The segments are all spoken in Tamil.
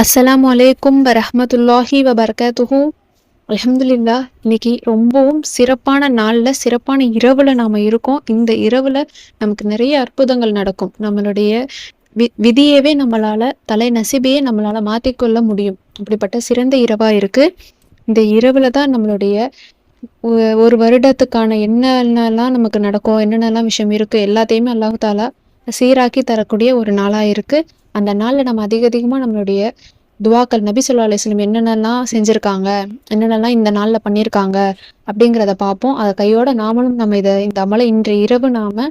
அஸ்லாம் வலைக்கும் வரமத்துல்லாஹி வபரகாத்துஹு. அலமதுல்லா இன்னைக்கு ரொம்பவும் சிறப்பான நாளில் சிறப்பான இரவில் நாம் இருக்கோம். இந்த இரவில் நமக்கு நிறைய அற்புதங்கள் நடக்கும். நம்மளுடைய வி விதியவே நம்மளால் தலை நசிபையே நம்மளால் மாற்றிக்கொள்ள முடியும். அப்படிப்பட்ட சிறந்த இரவாக இருக்குது இந்த இரவில் தான் நம்மளுடைய ஒ- ஒரு வருடத்துக்கான என்னென்னலாம் நமக்கு நடக்கும் என்னென்னலாம் விஷயம் இருக்குது எல்லாத்தையுமே அல்லாஹு தாலா சீராக்கி தரக்கூடிய ஒரு நாளாக இருக்குது அந்த நாளில் நம்ம அதிக அதிகமாக நம்மளுடைய துவாக்கள் நபி சொல்லா அலிஸ்லம் என்னென்னலாம் செஞ்சுருக்காங்க என்னென்னலாம் இந்த நாளில் பண்ணியிருக்காங்க அப்படிங்கிறத பார்ப்போம். அதை கையோட நாமளும் நம்ம இதை இந்த அமலை இன்றைய இரவு நாம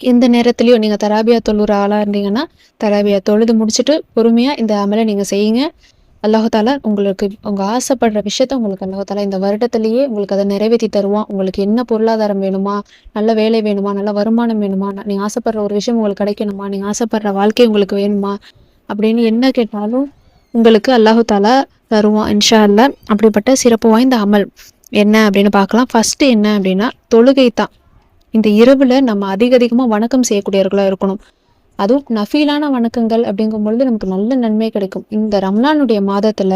எந்த நேரத்துலையும் நீங்கள் தராபியா தொழுற ஆளாக இருந்தீங்கன்னா தராபியா தொழுது முடிச்சுட்டு பொறுமையாக இந்த அமலை நீங்கள் செய்யுங்க. அல்லாஹாலா உங்களுக்கு உங்கள் ஆசைப்படுற விஷயத்த உங்களுக்கு அல்லாஹாலா இந்த வருடத்திலேயே உங்களுக்கு அதை நிறைவேற்றி தருவான். உங்களுக்கு என்ன பொருளாதாரம் வேணுமா நல்ல வேலை வேணுமா நல்ல வருமானம் வேணுமா நீங்கள் ஆசைப்படுற ஒரு விஷயம் உங்களுக்கு கிடைக்கணுமா நீங்கள் ஆசைப்படுற வாழ்க்கை உங்களுக்கு வேணுமா அப்படின்னு என்ன கேட்டாலும் உங்களுக்கு அல்லாஹு தாலா தருவான் இன்ஷா அல்லா அப்படிப்பட்ட சிறப்பு வாய்ந்த அமல் என்ன அப்படின்னு பார்க்கலாம். ஃபர்ஸ்ட் என்ன அப்படின்னா தொழுகை தான் இந்த இரவில் நம்ம அதிக அதிகமாக வணக்கம் செய்யக்கூடியவர்களாக இருக்கணும். அதுவும் நஃபீலான வணக்கங்கள் அப்படிங்கும் பொழுது நமக்கு நல்ல நன்மை கிடைக்கும். இந்த ரம்லானுடைய மாதத்துல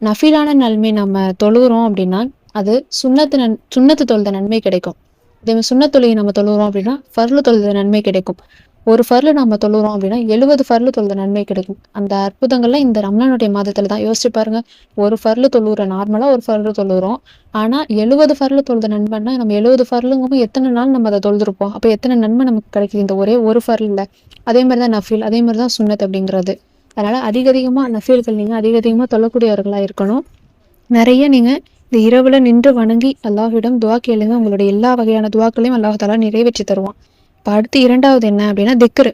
நஃபீலான நன்மை நம்ம தொழுகிறோம் அப்படின்னா அது சுண்ணத்து நன் சுண்ணத்து தொழுத நன்மை கிடைக்கும். இதே மாதிரி சுண்ணத் நம்ம தொழுகிறோம் அப்படின்னா ஃபர்லு தொழுத நன்மை கிடைக்கும். ஒரு ஃபர்லு நம்ம தொழுகிறோம் அப்படின்னா எழுபது ஃபர்லு தொழுத நன்மை கிடைக்கும். அந்த அற்புதங்கள்லாம் இந்த ரம்லானுடைய மாதத்தில் தான். யோசிச்சு பாருங்க. ஒரு ஃபர்லு தொழுகிறோம் நார்மலாக ஒரு ஃபர்ல தொழுகிறோம் ஆனால் எழுபது ஃபர்லு தொழுத நன்மைன்னா நம்ம எழுபது ஃபர்லுங்கும் எத்தனை நாள் நம்ம அதை தொழுதுருப்போம்? அப்போ எத்தனை நன்மை நமக்கு கிடைக்குது? இந்த ஒரே ஒரு ஃபர்லில் அதே மாதிரி தான் நஃபீல் அதே மாதிரி தான் சுன்னத் அப்படிங்கிறது. அதனால் அதிக அதிகமாக நஃபீல்கள் நீங்கள் அதிக அதிகமாக தொழக்கூடியவர்களாக இருக்கணும். நிறைய நீங்கள் இந்த இரவில் நின்று வணங்கி அல்லாஹிடம் துவா கேளுங்க. உங்களுடைய எல்லா வகையான துவாக்களையும் அல்லாஹாலா நிறைவேற்றி தருவான். இப்போ அடுத்து இரண்டாவது என்ன அப்படின்னா திக்ரு.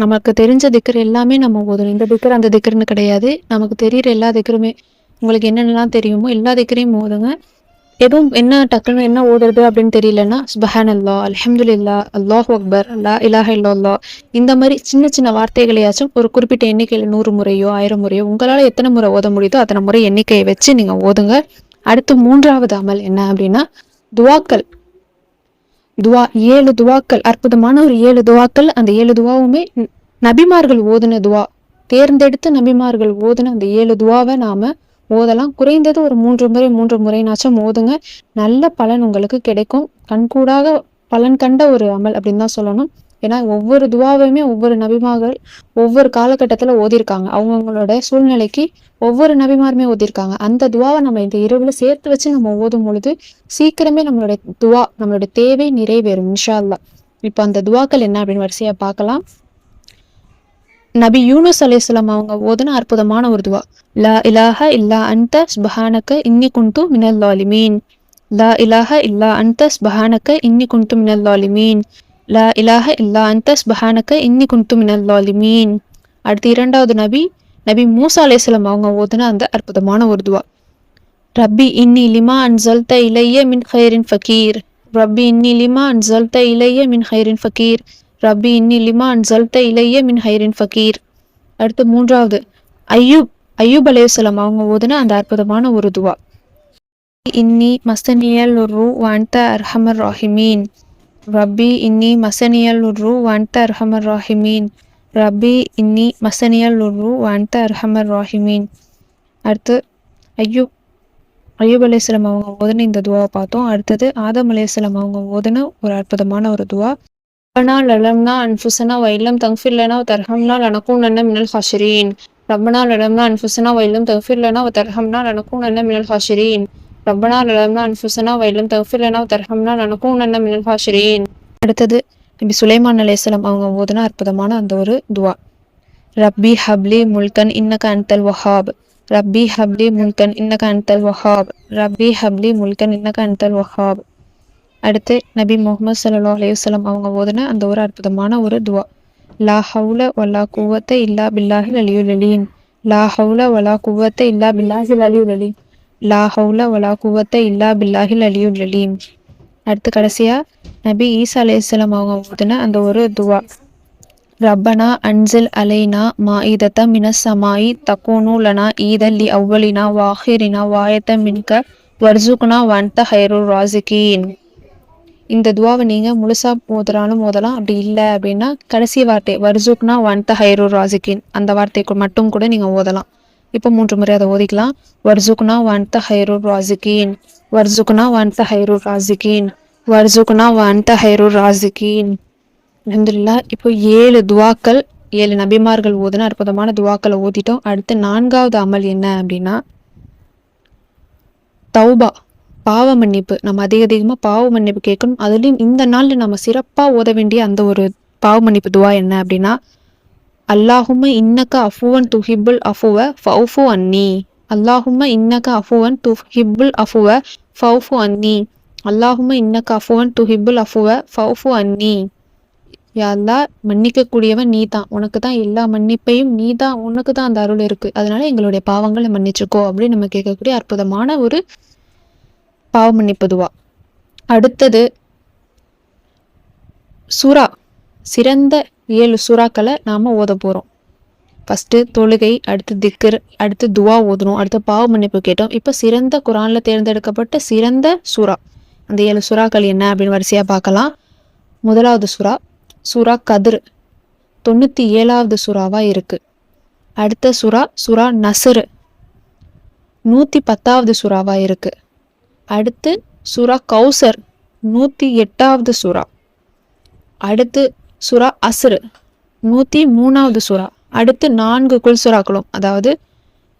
நமக்கு தெரிஞ்ச திக்கர் எல்லாமே நம்ம ஓதணும் இந்த திக்கர் அந்த திக்கர்னு கிடையாது. நமக்கு தெரியிற எல்லா திக்கருமே உங்களுக்கு என்னென்னலாம் தெரியுமோ எல்லா திக்கரையும் ஓதுங்க. எதுவும் என்ன டக்குன்னு என்ன ஓடுறது அப்படின்னு தெரியலன்னா சுபஹான் அல்லா அல்ஹம்துலில்லா அல்லாஹ் அக்பர் அல்லா இலாஹ இல்லா இந்த மாதிரி சின்ன சின்ன வார்த்தைகளையாச்சும் ஒரு குறிப்பிட்ட எண்ணிக்கையில் நூறு முறையோ ஆயிரம் முறையோ உங்களால் எத்தனை முறை ஓத முடியுதோ அத்தனை முறை எண்ணிக்கையை வச்சு நீங்கள் ஓதுங்க. அடுத்து மூன்றாவது அமல் என்ன அப்படின்னா துவாக்கள். துவா ஏழு துவாக்கள் அற்புதமான ஒரு ஏழு துவாக்கள் அந்த ஏழு துவாவுமே நபிமார்கள் ஓதுன துவா. தேர்ந்தெடுத்து நபிமார்கள் ஓதுன அந்த ஏழு துவாவை நாம ஓதலாம். குறைந்தது ஒரு மூன்று முறை மூன்று முறைனாச்சும் ஓதுங்க. நல்ல பலன் உங்களுக்கு கிடைக்கும். கண்கூடாக பலன் கண்ட ஒரு அமல் அப்படின்னு தான் சொல்லணும். ஏன்னா ஒவ்வொரு துவாவையுமே ஒவ்வொரு நபிமார்கள் ஒவ்வொரு காலகட்டத்தில் ஓதியிருக்காங்க. அவங்கவுங்களோட சூழ்நிலைக்கு ஒவ்வொரு நபிமாருமே ஓதியிருக்காங்க. அந்த துவாவை நம்ம இந்த இரவில் சேர்த்து வச்சு நம்ம ஓதும் பொழுது சீக்கிரமே நம்மளுடைய துவா நம்மளுடைய தேவை நிறைவேறும் இன்ஷா அல்லாஹ் இப்போ அந்த துவாக்கள் என்ன அப்படின்னு வரிசையா பார்க்கலாம். நபி யூனுஸ் அலைஹிஸ்ஸலாம் அவங்க ஓதுன அற்புதமான ஒரு துவா. லா இலாஹ இல்லா அந்த ஸ்பஹானக்க இன்னி குண்டு மினல் லாலிமீன் லா இலாஹ இல்லா அந்த ஸ்பஹானக்க இன்னி குண்டு மினல் லாலிமீன் லா இலாஹ இல்லா அந்த சுபஹானக இன்னி குந்து மினல் லாலிமீன் அடுத்து இரண்டாவது நபி நபி மூசா அலைஹிஸ்ஸலாம் அவங்க ஓதுன அந்த அற்புதமான ஒரு துவா. ரப்பி இன்னி லிமா அன்சல்த இலைய மின் ஹைரின் ஃபக்கீர் ரப்பி இன்னி லிமா அன்சல்த இலைய மின் ஹைரின் ஃபக்கீர் ரப்பி இன்னி லிமா அன்சல்த இலைய மின் ஹைரின் ஃபக்கீர் அடுத்து மூன்றாவது ஐயூப் ஐயூப் அலையுசலாம் அவங்க ஓதுன அந்த அற்புதமான ஒரு துவா. இன்னி மஸ்தனியல் உரு வாண்ட அர்ஹமர் ராஹிமீன். ரப்பி இன்னி மசனியல் உர்ரு வான்த அர்ஹமர் ராஹிமீன் ரப்பி இன்னி மசனியல் உரு வான்த அர்ஹமர் ராஹிமீன் அடுத்து ஐயூப் ஐயூப் அலையாம் அவங்க ஓதுன இந்த துவாவை பார்த்தோம். அடுத்தது ஆதம் அலையாம் அவங்க ஓதுன ஒரு அற்புதமான ஒரு துவா. ரப்பனா லலம்னா அன்ஃபுசனா வைலம் தங்ஃபில்லனா தர்ஹம்னா லனக்கூனன்ன மினல் ஹாஷிரீன். ரப்பனா லலம்னா அன்ஃபுசனா வைலம் தங்ஃபில்லனா தர்ஹம்னா லனக்கூனன்ன மினல் ஹாஷிரீன். ரப்பனா லலம்னா அன்ஃபுசனா வயலும் தங்ஃபிர்லனா தர்ஹம்னா நன்ன மினல் ஹாஷிரீன் அடுத்தது நபி சுலைமான் அலேசலம் அவங்க ஓதுன அற்புதமான அந்த ஒரு துவா. ரப்பி ஹப்லி முல்கன் இன்னக அன்தல் வஹாப். ரப்பி ஹப்லி முல்கன் இன்னக அன்தல் வஹாப். ரப்பி ஹப்லி முல்கன் இன்னக அன்தல் வஹாப். அடுத்து நபி முகமது சல்லா அலையுசலம் அவங்க ஓதுன அந்த ஒரு அற்புதமான ஒரு துவா. லா ஹவுல வலா குவத்தை இல்லா பில்லாஹில் அலியுல் அலீன் லா ஹவுல வலா குவத்தை இல்லா பில்லாஹில் அலியுல் அலீம். லா ஹவுல வலா குவத்த இல்லா பில்லாஹில் அலியுல் அலீம். அடுத்து கடைசியாக நபி ஈசா அலையுஸ்லாம் அவங்க ஊதுன அந்த ஒரு துவா. ரப்பனா அன்சில் அலைனா மா இதத்த மினசமாயி தக்கோனூலனா ஈதல்லி அவ்வளினா வாஹிரினா வாயத்த மின்க வர்சுக்னா வன்த ஹைருர் ராசிகீன் இந்த துவாவை நீங்கள் முழுசாக மோதுறாலும் ஓதலாம் அப்படி இல்லை அப்படின்னா கடைசி வார்த்தை வர்சுக்னா வன்த ஹைரூர் ராசிகின் அந்த வார்த்தைக்கு மட்டும் கூட நீங்கள் ஓதலாம் இப்போ மூன்று முறை அதை ஓதிக்கலாம். வர்சுகுனா வன்த ஹைரு ராசிகீன் வர்சுகுனா வன்த ஹைரு ராசிகீன் வர்சுகுனா த ஹைரு ராசிகீன் அலமதுல்லா இப்போ ஏழு துவாக்கள் ஏழு நபிமார்கள் ஓதுன அற்புதமான துவாக்களை ஓதிட்டோம். அடுத்து நான்காவது அமல் என்ன அப்படின்னா தௌபா பாவ மன்னிப்பு. நம்ம அதிக அதிகமாக பாவ மன்னிப்பு கேட்கணும். அதுலேயும் இந்த நாளில் நம்ம சிறப்பாக ஓத வேண்டிய அந்த ஒரு பாவ மன்னிப்பு துவா என்ன அப்படின்னா அல்லாஹும இன்னக்க அஃபுவன் துஹிபுல் அஃபுவ ஃபவுஃபு அன்னி. அல்லாஹும இன்னக்க அஃபுவன் துஹிபுல் அஃபுவ ஃபவுஃபு அன்னி. அல்லாஹும இன்னக்க அஃபுவன் துஹிபுல் அஃபுவ ஃபவுஃபு அன்னி. யாழ்லா மன்னிக்கக்கூடியவன் நீ தான் உனக்கு தான் எல்லா மன்னிப்பையும் நீ தான் உனக்கு தான் அந்த அருள் இருக்கு. அதனால எங்களுடைய பாவங்களை மன்னிச்சுக்கோ அப்படின்னு நம்ம கேட்கக்கூடிய அற்புதமான ஒரு பாவ மன்னிப்பதுவா அடுத்தது சுறா சிறந்த ஏழு சுறாக்களை நாம் ஓத போகிறோம் ஃபஸ்ட்டு தொழுகை அடுத்து திக்கர் அடுத்து துவா ஓதணும். அடுத்து பாவ மன்னிப்பு கேட்டோம். இப்போ சிறந்த குரானில் தேர்ந்தெடுக்கப்பட்ட சிறந்த சுறா. அந்த ஏழு சுறாக்கள் என்ன அப்படின்னு வரிசையாக பார்க்கலாம். முதலாவது சுறா சுறா கதிர். தொண்ணூற்றி ஏழாவது சுறாவாக இருக்குது அடுத்த சுறா சுறா நசுரு நூற்றி பத்தாவது சுறாவாக இருக்குது அடுத்து சுறா கௌசர். நூற்றி எட்டாவது சுறா. அடுத்து சுறா அசுரு. நூற்றி மூணாவது சுறா. அடுத்து நான்கு குல் சுறாக்களும். அதாவது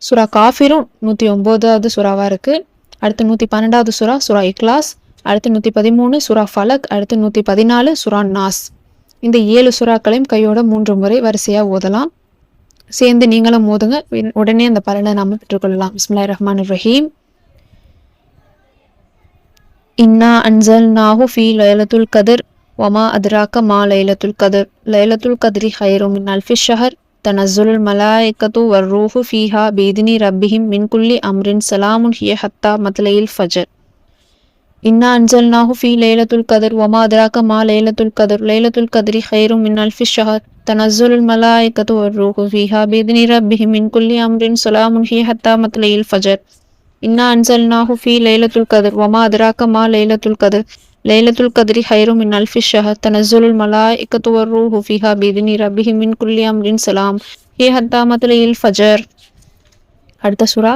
சுறா காஃபிரும் நூற்றி ஒம்போதாவது சுறாவாக இருக்குது அடுத்து நூற்றி பன்னெண்டாவது சுறா சுறா இக்லாஸ். அடுத்து நூற்றி பதிமூணு சுறா ஃபலக். அடுத்து நூற்றி பதினாலு சுறா நாஸ். இந்த ஏழு சுறாக்களையும் கையோட மூன்று முறை வரிசையாக ஓதலாம். சேர்ந்து நீங்களும் ஓதுங்க. உடனே அந்த பலனை நாம் பெற்றுக்கொள்ளலாம். இஸ்மில்லா ரஹ்மான் ரஹீம் இன்னா அன்சல் நாஹு ஃபி லயலத்துல் கதிர். وما أدراك ما ليلة القدر ليلة القدر خير من ألف الشهر تنزل الملائكة والروح فيها بإذن ربهم من كل أمر سلام هي حتى مطلع الفجر. إنا أنزلناه في ليلة القدر وما أدراك ما ليلة القدر ليلة القدر خير من ألف الشهر تنزل الملائكة والروح فيها بإذن ربهم من كل أمر سلام هي حتى مطلع الفجر. இன்னா அன்சல்நாஹு ஃபி லைலத்துல் கதிர் வமா அதிராக்க மா லைலத்துல் கதிர் லைலத்துல் கதிரி ஹைரு மின் அல்ஃபி ஷஹர் தனசுலுல் மலா இக்கத்துவர் ரூஹு ஃபிஹா பிதினி ரபிஹி மின் குல்லி அம்ரின் சலாம் ஹே ஹத்தா மத்லையில் ஃபஜர் அடுத்த சுரா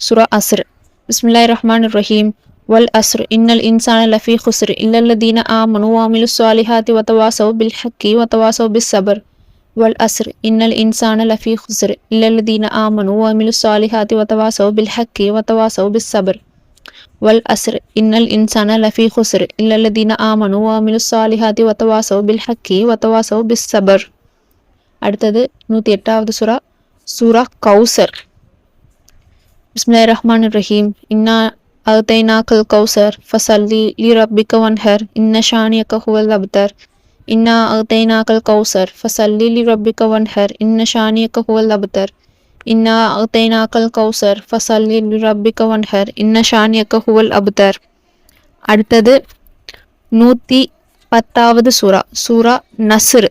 சுரா அஸ்ர் பிஸ்மில்லாஹ் ரஹ்மான் ரஹீம் வல் அஸ்ர் இன்னல் இன்சான லஃபி ஹுஸ்ர் இல்லல்லதீன ஆமனு வாமிலு சாலிஹாத்தி வத்தவாசவ் பில் ஹக்கி வத்தவாசவ் பிஸ் சபர் வல் அஸ்ர் இன்னல் இன்சான லஃபி ஹுஸ்ர் இல்லல்தீன ஆமனு அமிலு சாலிஹாதி வத்தவாசவ் பில் ஹக்கி வத்தவாசவ் பிஸ் சபர் வல் அஸ்ர் இன்னல் இன்சான லஃபி ஹுஸ்ர் இல்லல்தீன ஆமனு அமிலு சாலிஹாதி வத்தவாசவ் பில் ஹக்கி வத்தவாசவ் பிஸ் சபர் அடுத்தது நூற்றி எட்டாவது சுரா சுரா கௌசர் பிஸ்மிலை ரஹ்மான் ரஹீம் இன்னா அகத்தைனா கல் கௌசர் ஃபசல்லி லி ரப்பிக்க வன்ஹர் இன்ன ஷானியக்க ஹுவல் அப்தர் இன்னா அகத்தைனாக்கல் கௌசர் ஃபசல்லி லி ரப்பிக்க வன்ஹர் இன்ன ஷானியக்க ஹுவல் அபுதர் இன்னா அகத்தைனாக்கல் கௌசர் ஃபசல்லி லி ரப்பிக்க வன்ஹர் இன்ன ஷானியக்க ஹுவல் அபுதர் அடுத்தது நூற்றி பத்தாவது சூரா சூரா நசுரு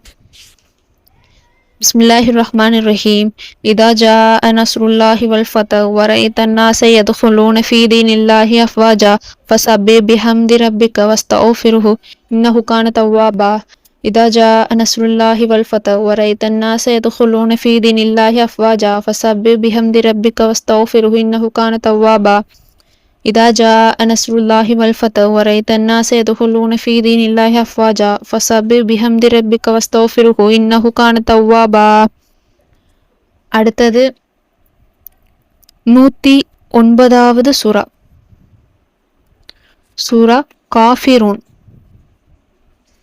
பிஸ்மில்லாஹி ரஹ்மான் ரஹீம் இதா ஜா நஸ்ருல்லாஹி வல் ஃபதஹ் வரைத அன்னாஸ யத்ஹுலூன ஃபீ தீனில்லாஹி அஃப்வாஜா ஃபஸபிஹ் பிஹம்தி ரப்பிக வஸ்தக்ஃபிருஹு இன்னஹு கான தவ்வாபா إذا جاء نصر الله والفتح ورأيت الناس يدخلون في دين الله أفواجا فسبح بحمد ربك واستغفره إنه كان توابا إذا جاء نصر الله والفتح ورأيت الناس يدخلون في دين الله أفواجا فسبح بحمد ربك واستغفره إنه كان توابا அடுத்தது நூற்றி ஒன்பதாவது சூரா சூரா காஃபிரூன்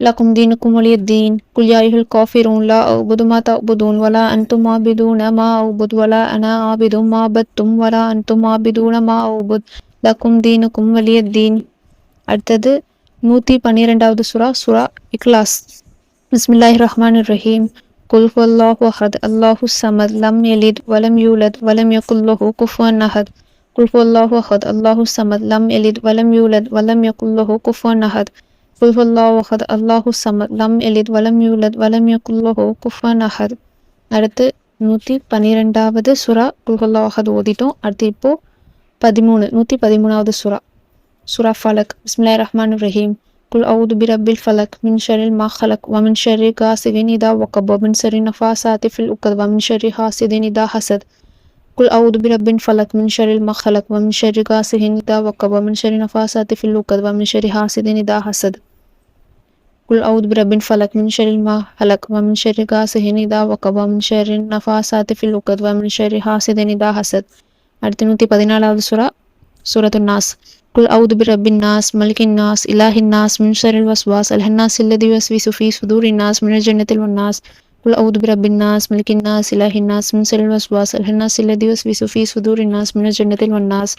لكم دينكم ولي الدين قل يا أيها الكافرون لا أعبد ما تعبدون ولا أنتم عابدون ما أعبد ولا أنا عابد ما عبدتم ولا أنتم عابدون ما أعبد لكم دينكم ولي الدين அடுத்தது நூற்றி பன்னிரெண்டாவது சுரா சுரா இக்லாஸ் பிஸ்மில்லாஹி ரஹ்மான் ரஹீம் குல் அல்லாஹு அஹத் அல்லாஹு சமத் லம் எலித் வலம் யூலத் வலம் யகுல்லஹு குஃபுவன் அஹத் குல் ஹுவல்லாஹு அஹத் அல்லாஹு சமத் லம் எலித் வலம் யூலத் வலம் யகுல்லஹு குஃபுவன் அஹத் قل هو الله أحد الله الصمد சமத். يلد எலித் يولد ولم வலம் له كفوا அஹத். அடுத்து நூற்றி பன்னிரெண்டாவது சுறா குல் அஹத் ஓதிட்டோம். அடுத்து இப்போ பதிமூணு நூற்றி பதிமூணாவது சுறா சுறா ஃபலக். பிஸ்மில்லாஹிர் ரஹ்மான் ரஹீம். குல் அவுது பிரபில் ஃபலக். மின் ஷரில் மா ஹலக். வமின் ஷரி காசிகின் இதா ஒக்கபோ மின் ஷரி நஃபா சாத்திஃபில் உக்கத். வமின் ஷரி ஹாசிதின் இதா ஹசத். குல் அவுது பிரபின் ஃபலக் மின் ஷரில் மா ஹலக் வமின் ஷரி காசிகின் இதா வக்கப் வமின் ஷரி நஃபாசாத்தி ஃபில் உக்கத் வமின் ஷரி ஹாசிதின் இதா ஹசத் குல் அவுது பிரபின் ஃபலக் மின் ஷரில் மா ஹலக் வமின் ஷரி காசிகின் இதா வக்கப் வமின் ஷரி நஃபாசாத்தி ஃபில் உக்கத் வமின் ஷரி ஹாசிதின் இதா ஹசத் அடுத்து நூற்றி பதினாலாவது சுறா சூரத்து நாஸ் குல் அவுது பிரபின் நாஸ் மலிகின் நாஸ் இலாஹின் நாஸ் மின் ஷரில் வஸ்வாஸ் அல்ஹன்னாஸ் இல்லதி வஸ்விசு ஃபீ சுதூரின் நாஸ் மினல் ஜன்னத்தில் வன்னாஸ் குல் அவுது பிரபின் நாஸ் மலிகின் நாஸ் இலாஹின் நாஸ் மின் ஷரில் வஸ்வாஸ் அல்ஹன்னாஸ் இல்லதி வஸ்விசு ஃபீ சுதூரின் நாஸ் மினல் ஜன்னத்தில் வன்னாஸ்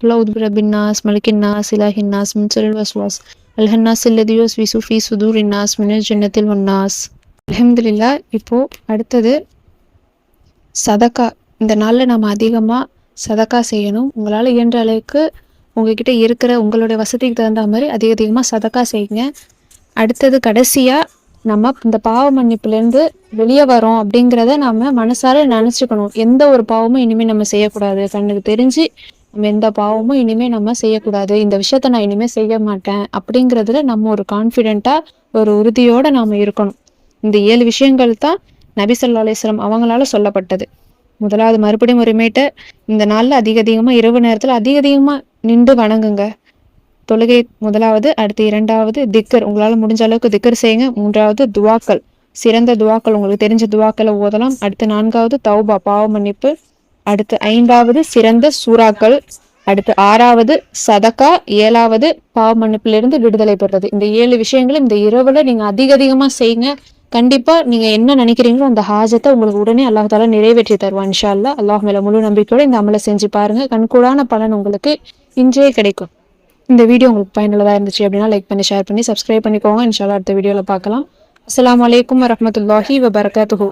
குல் அவுது பிரபின் நாஸ் மலிகின் நாஸ் இலாஹின் நாஸ் மின் ஷரில் வஸ்வாஸ் அல்ஹன்னாஸ் இல்லதி வஸ்விசு ஃபீ சுதூரின் நாஸ் மினல் ஜன்னத்தில் வன்னாஸ் அல்ஹம்துலில்லாஹ் இப்போது அடுத்தது சதக்கா. இந்த நாளில் நம்ம அதிகமாக சதக்கா செய்யணும். உங்களால் இயன்ற அளவுக்கு உங்ககிட்ட இருக்கிற உங்களுடைய வசதிக்கு தகுந்த மாதிரி அதிக அதிகமாக சதக்கா செய்யுங்க. அடுத்தது கடைசியாக நம்ம இந்த பாவ மன்னிப்புலேருந்து வெளியே வரோம் அப்படிங்கிறத நம்ம மனசார நினச்சிக்கணும். எந்த ஒரு பாவமும் இனிமேல் நம்ம செய்யக்கூடாது. கண்ணுக்கு தெரிஞ்சு நம்ம எந்த பாவமும் இனிமேல் நம்ம செய்யக்கூடாது. இந்த விஷயத்த நான் இனிமேல் செய்ய மாட்டேன் அப்படிங்கிறதுல நம்ம ஒரு கான்ஃபிடெண்ட்டாக ஒரு உறுதியோடு நாம் இருக்கணும். இந்த ஏழு விஷயங்கள் தான் நபி அலிஸ்லம் அவங்களால சொல்லப்பட்டது. முதலாவது மறுபடியும் ஒருமேட்டு இந்த நாளில் அதிக அதிகமாக இரவு நேரத்தில் அதிக அதிகமாக நின்று வணங்குங்க. தொழுகை முதலாவது அடுத்து இரண்டாவது திக்கர். உங்களால் முடிஞ்ச அளவுக்கு திக்கர் செய்யுங்க. மூன்றாவது துவாக்கள். சிறந்த துவாக்கள். உங்களுக்கு தெரிஞ்ச துவாக்களை ஓதலாம். அடுத்து நான்காவது தௌபா பாவ மன்னிப்பு. அடுத்து ஐந்தாவது சிறந்த சூறாக்கள். அடுத்து ஆறாவது சதக்கா. ஏழாவது பாவ மன்னிப்பிலிருந்து விடுதலை பெறுறது. இந்த ஏழு விஷயங்களும் இந்த இரவுல நீங்க அதிக அதிகமா செய்யுங்க. கண்டிப்பா நீங்க என்ன நினைக்கிறீங்களோ அந்த ஹாஜத்தை உங்களுக்கு உடனே அல்லாஹால நிறைவேற்றி தருவான் இன்ஷா அல்லாஹ். அல்லாஹ் மேல முழு நம்பிக்கையோட இந்த அமலை செஞ்சு பாருங்க. கண்கூடான பலன் உங்களுக்கு இன்றே கிடைக்கும். இந்த வீடியோ உங்களுக்கு பயனுள்ளதாக இருந்துச்சு அப்படின்னா லைக் பண்ணி ஷேர் பண்ணி சப்ஸ்கிரைப் பண்ணிக்கோங்க. இன்ஷால்லா அடுத்த வீடியோவில் பார்க்கலாம். அஸ்லாம் வலைக்கம் வரமத்துல்லாஹி வபரகாத்துஹு.